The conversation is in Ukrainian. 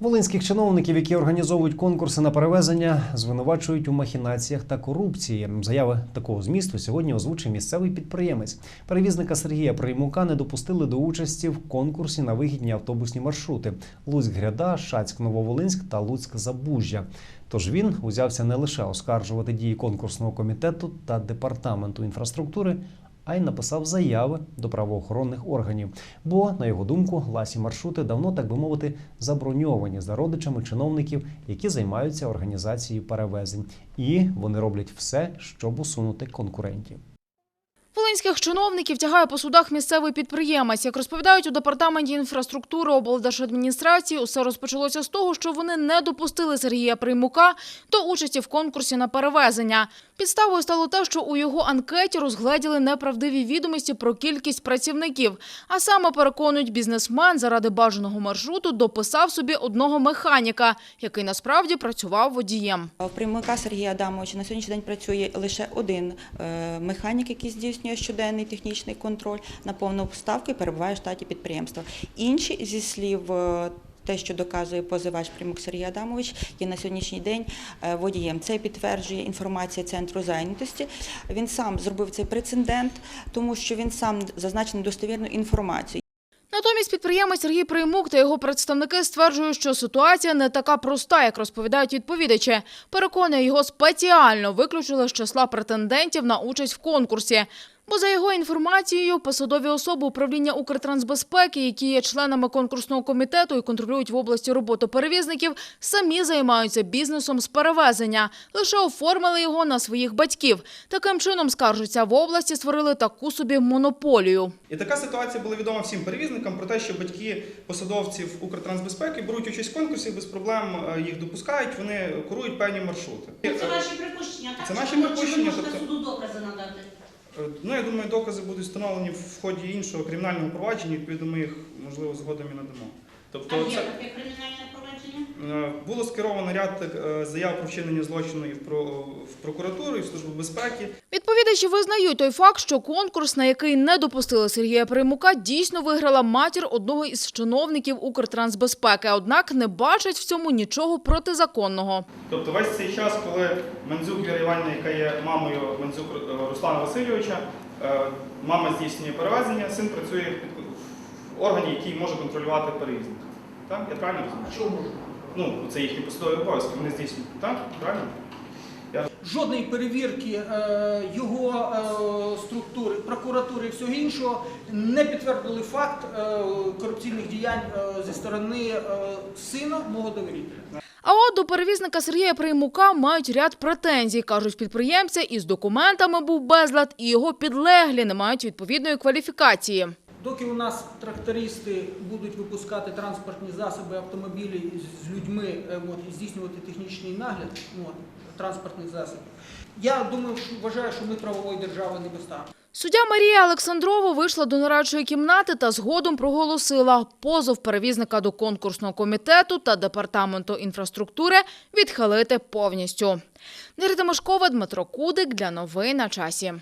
Волинських чиновників, які організовують конкурси на перевезення, звинувачують у махінаціях та корупції. Заяви такого змісту сьогодні озвучив місцевий підприємець. Перевізника Сергія Приймука не допустили до участі в конкурсі на вигідні автобусні маршрути: Луцьк-Гряда, Шацьк-Нововолинськ та Луцьк-Забужжя. Тож він узявся не лише оскаржувати дії конкурсного комітету та департаменту інфраструктури, а й написав заяви до правоохоронних органів. Бо, на його думку, ласі маршрути давно, так би мовити, заброньовані за родичами чиновників, які займаються організацією перевезень, і вони роблять все, щоб усунути конкурентів. Волинських чиновників тягає по судах місцевий підприємець. Як розповідають у департаменті інфраструктури облдержадміністрації, усе розпочалося з того, що вони не допустили Сергія Приймука до участі в конкурсі на перевезення. Підставою стало те, що у його анкеті розгледіли неправдиві відомості про кількість працівників. А саме переконують бізнесмен заради бажаного маршруту дописав собі одного механіка, який насправді працював водієм. В приймака Сергія Адамовича на сьогоднішній день працює лише один е, механік, який здійснює щоденний технічний контроль на повну поставку і перебуває в штаті підприємства. Інші зі слів. Те, що доказує позивач Примук Сергій Адамович, є на сьогоднішній день е, водієм. Це підтверджує інформація центру зайнятості. Він сам зробив цей прецедент, тому що він сам зазначив недостовірну інформацію. Натомість підприємець Сергій Приймук та його представники стверджують, що ситуація не така проста, як розповідають відповідачі. Переконує, його спеціально виключили з числа претендентів на участь в конкурсі. Бо за його інформацією, посадові особи управління Укртрансбезпеки, які є членами конкурсного комітету і контролюють в області роботу перевізників, самі займаються бізнесом з перевезення, лише оформили його на своїх батьків. Таким чином, скаржуться, в області створили таку собі монополію. І така ситуація була відома всім перевізникам про те, що батьки посадовців Укртрансбезпеки беруть участь в конкурсі, без проблем е, їх допускають, вони курують певні маршрути. Це ваші припущення, так? Це наші припущення, Чи ви можете тобто- суду докази надати? Е, Ну, я думаю, докази будуть встановлені в ході іншого кримінального провадження, відповідно, ми їх, можливо, згодом і надамо. А Тобто, є це таке кримінальне провадження? е, було скеровано ряд е, заяв про вчинення злочину і в про- в прокуратуру, і в службу безпеки. Відповідачі визнають той факт, що конкурс, на який не допустили Сергія Приймука, дійсно виграла матір одного із чиновників Укртрансбезпеки. Однак не бачать в цьому нічого протизаконного. Тобто весь цей час, коли Мандзюк Віра Іванівна, яка є мамою Мандзюк е, Руслана Васильовича, е, мама здійснює перевезення, син працює в органі, який може контролювати перевізника. Так? Я правильно розумію? Можна? Ну, це їхні посадові обов'язки, вони здійснюють. Так? Правильно? Жодної перевірки е, його е, структури, прокуратури і всього іншого не підтвердили факт е, корупційних діянь е, зі сторони е, сина мого довірителя. А от до перевізника Сергія Приймука мають ряд претензій, кажуть підприємці, із документами був безлад, і його підлеглі не мають відповідної кваліфікації. Доки у нас трактористи будуть випускати транспортні засоби, автомобілі з людьми е, от, здійснювати технічний нагляд от, транспортних засобів, я думаю, що вважаю, що ми правової держави не достанемо. Суддя Марія Олександрова вийшла до нарадчої кімнати та згодом проголосила позов перевізника до конкурсного комітету та департаменту інфраструктури відхилити повністю. Нерida Тимошкова, Дмитро Кудик для новин на часі.